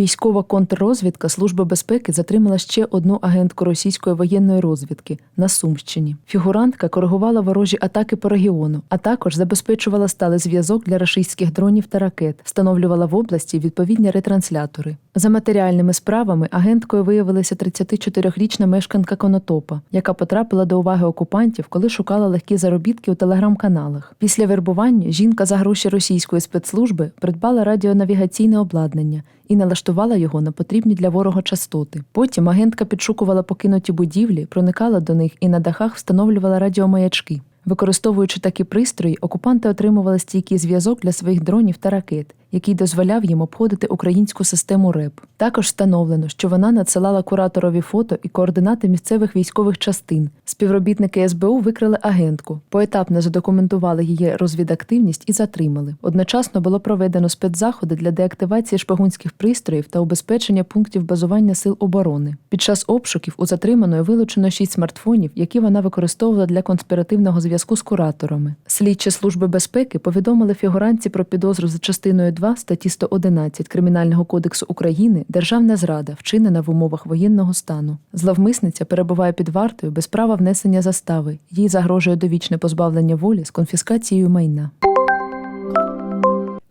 Військова контррозвідка Служби безпеки затримала ще одну агентку російської воєнної розвідки на Сумщині. Фігурантка коригувала ворожі атаки по регіону, а також забезпечувала сталий зв'язок для рашистських дронів та ракет, встановлювала в області відповідні ретранслятори. За матеріальними справами агенткою виявилася 34-річна мешканка Конотопа, яка потрапила до уваги окупантів, коли шукала легкі заробітки у телеграм-каналах. Після вербування жінка за гроші російської спецслужби придбала радіонавігаційне обладнання і налаштувала його на потрібні для ворога частоти. Потім агентка підшукувала покинуті будівлі, проникала до них і на дахах встановлювала радіомаячки. Використовуючи такі пристрої, окупанти отримували стійкий зв'язок для своїх дронів та ракет, який дозволяв їм обходити українську систему РЕП. Також встановлено, що вона надсилала кураторові фото і координати місцевих військових частин. Співробітники СБУ викрили агентку, поетапно задокументували її розвідактивність і затримали. Одночасно було проведено спецзаходи для деактивації шпигунських пристроїв та убезпечення пунктів базування сил оборони. Під час обшуків у затриманої вилучено шість смартфонів, які вона використовувала для конспіративного зв'язку з кураторами. Слідчі служби безпеки повідомили фігуранці про підозру за частиною 2 статті 111 Кримінального кодексу України державна зрада, вчинена в умовах воєнного стану. Зловмисниця перебуває під вартою без права внесення застави. Їй загрожує довічне позбавлення волі з конфіскацією майна.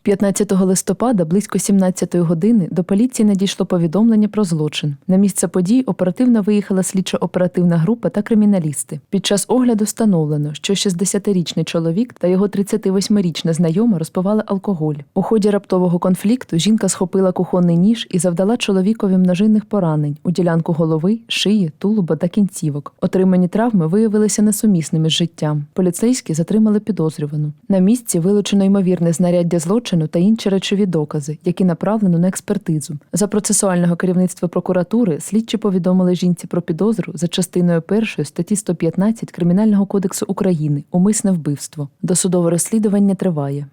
15 листопада близько 17 години до поліції надійшло повідомлення про злочин. На місце подій оперативно виїхала слідчо-оперативна група та криміналісти. Під час огляду встановлено, що 60-річний чоловік та його 38-річна знайома розпивали алкоголь. У ході раптового конфлікту жінка схопила кухонний ніж і завдала чоловікові множинних поранень у ділянку голови, шиї, тулуба та кінцівок. Отримані травми виявилися несумісними з життям. Поліцейські затримали підозрювану. На місці вилучено ймовірне знаряддя злочину та інші речові докази, які направлено на експертизу. За процесуального керівництва прокуратури слідчі повідомили жінці про підозру за частиною першої статті 115 Кримінального кодексу України умисне вбивство. Досудове розслідування триває.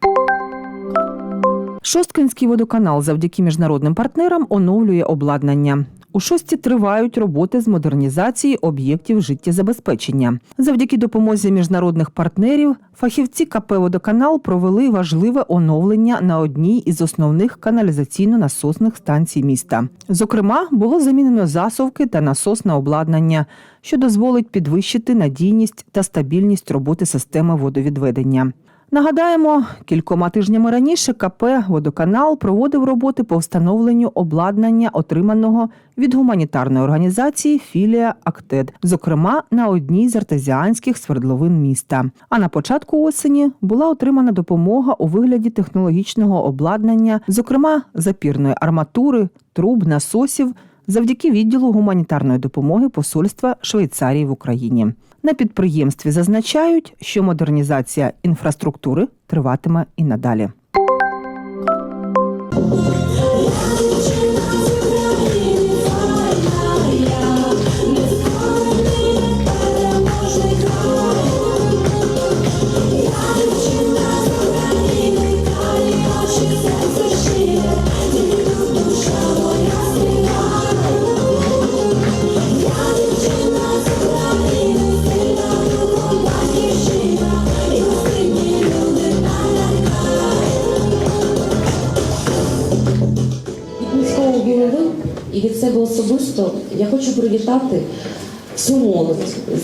Шосткинський водоканал завдяки міжнародним партнерам оновлює обладнання. У шості тривають роботи з модернізації об'єктів життєзабезпечення. Завдяки допомозі міжнародних партнерів фахівці КП «Водоканал» провели важливе оновлення на одній із основних каналізаційно-насосних станцій міста. Зокрема, було замінено засувки та насосне обладнання, що дозволить підвищити надійність та стабільність роботи системи водовідведення. Нагадаємо, кількома тижнями раніше КП Водоканал проводив роботи по встановленню обладнання, отриманого від гуманітарної організації Філія Актед, зокрема на одній з артезіанських свердловин міста. А на початку осені була отримана допомога у вигляді технологічного обладнання, зокрема запірної арматури, труб, насосів. Завдяки відділу гуманітарної допомоги Посольства Швейцарії в Україні на підприємстві зазначають, що модернізація інфраструктури триватиме і надалі. Від міського і від себе особисто я хочу привітати всю молодь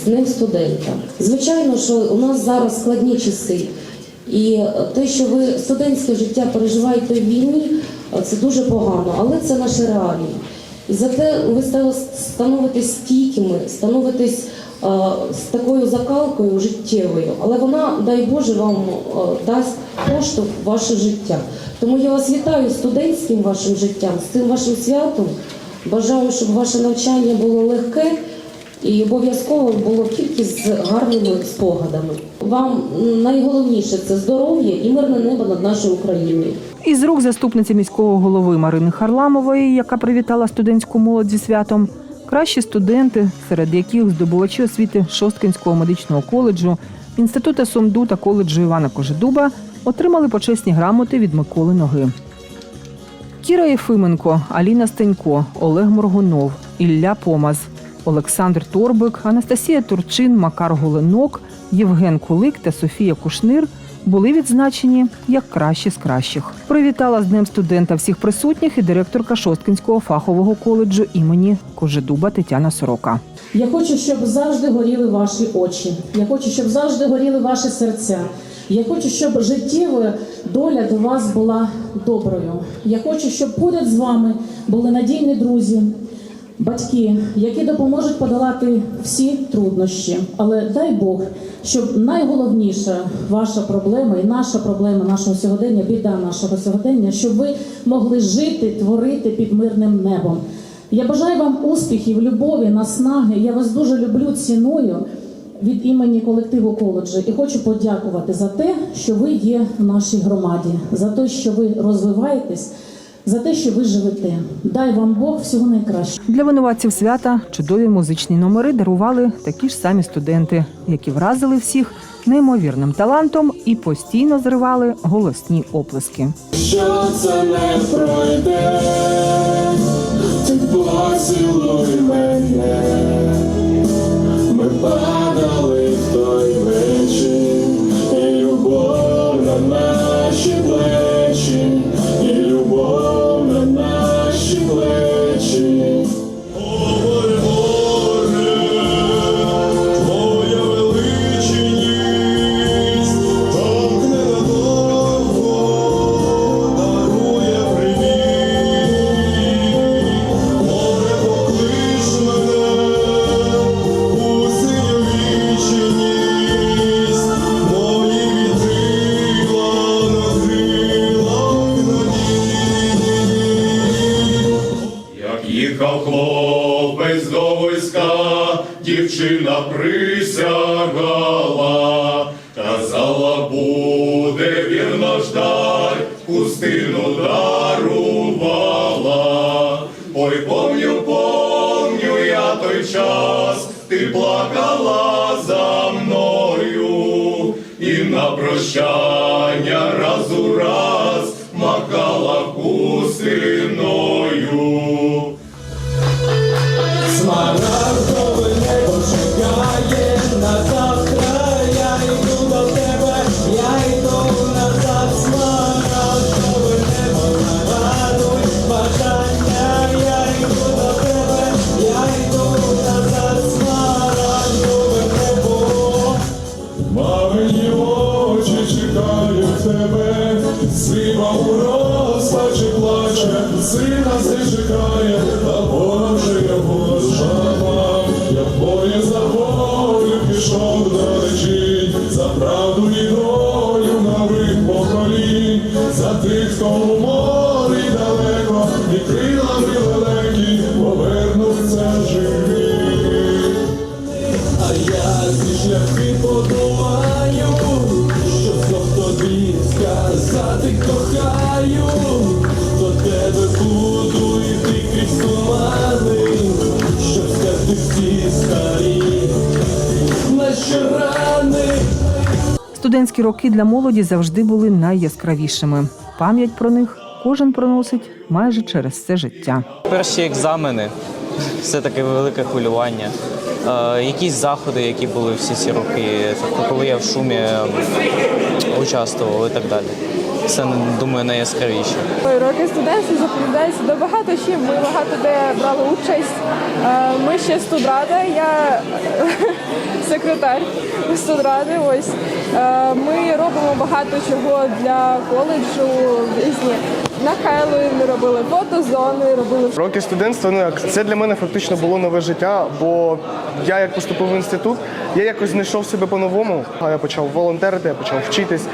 з Днем студента. Звичайно, що у нас зараз складні часи, і те, що ви студентське життя переживаєте в війні, це дуже погано, але це наші реалії. І зате ви стали- становитесь стійкими, становитесь е, з такою закалкою життєвою, але вона, дай Боже, вам е, дасть поштовх в ваше життя. Тому я вас вітаю студентським вашим життям, з цим вашим святом. Бажаю, щоб ваше навчання було легке і обов'язково було тільки з гарними спогадами. Вам найголовніше це здоров'я і мирне небо над нашою Україною. Із рук заступниці міського голови Марини Харламової, яка привітала студентську молодь зі святом, кращі студенти, серед яких здобувачі освіти Шосткинського медичного коледжу, інституту Сумду та коледжу Івана Кожедуба, отримали почесні грамоти від Миколи Ноги. Кіра Єфименко, Аліна Стенько, Олег Моргунов, Ілля Помаз, Олександр Торбик, Анастасія Турчин, Макар Голенок, Євген Кулик та Софія Кушнир були відзначені як кращі з кращих. Привітала з Днем студента всіх присутніх і директорка Шосткинського фахового коледжу імені Кожедуба Тетяна Сорока. Я хочу, щоб завжди горіли ваші очі. Я хочу, щоб завжди горіли ваші серця. Я хочу, щоб життєва доля до вас була доброю. Я хочу, щоб поряд з вами були надійні друзі, батьки, які допоможуть подолати всі труднощі. Але дай Бог, щоб найголовніша ваша проблема і наша проблема нашого сьогодення, біда нашого сьогодення, щоб ви могли жити, творити під мирним небом. Я бажаю вам успіхів, любові, наснаги. Я вас дуже люблю, ціную від імені колективу коледжу і хочу подякувати за те, що ви є в нашій громаді, за те, що ви розвиваєтесь, за те, що ви живете. Дай вам Бог всього найкращого. Для винуватців свята чудові музичні номери дарували такі ж самі студенти, які вразили всіх неймовірним талантом і постійно зривали голосні оплески. що це не пройде, ти поцілуй мене, дівчина присягала, казала, буде вірно ждать, пустину дарувала. Ой, помню, помню я той час, ти плакала за мною, і на прощання раз у раз махала хустиною. Смарагдове тебе, зима у розпачі плаче, сина все Студентські роки для молоді завжди були найяскравішими. Пам'ять про них кожен проносить майже через все життя. Перші екзамени все таке велике хвилювання. Е, якісь заходи, які були всі ці роки, тобто коли я в шумі участвував і так далі. Це думаю найяскравіше. Роки студентські запам'ятаються до багато чим. Ми багато де брали участь. Е, Ми ще студрада, я секретар студради. Ось Е, ми робимо багато чого для коледжу. Різні на Хеллоуін робили фотозони, робили Роки студентства ну як це для мене фактично було нове життя, бо я як поступив в інститут, я якось знайшов себе по-новому. А Я почав волонтерити, я почав вчитись.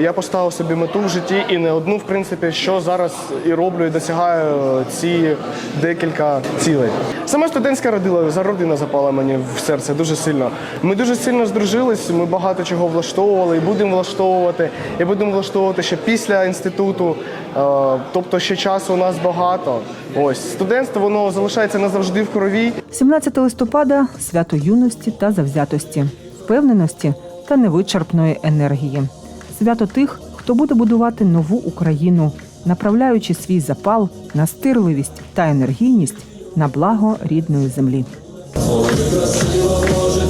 Я поставив собі мету в житті і не одну, в принципі, що зараз і роблю, і досягаю ці декілька цілей. Саме студентська родила за родина запала мені в серце дуже сильно. Ми дуже сильно здружились. Ми багато чого влаштовували і будемо влаштовувати. І будемо влаштовувати ще після інституту. Е, Тобто ще часу у нас багато. Ось студентство воно залишається назавжди в крові. 17 листопада свято юності та завзятості, впевненості та невичерпної енергії свято тих, хто буде будувати нову Україну, направляючи свій запал, настирливість та енергійність на благо рідної землі. Ой, красиво, Боже,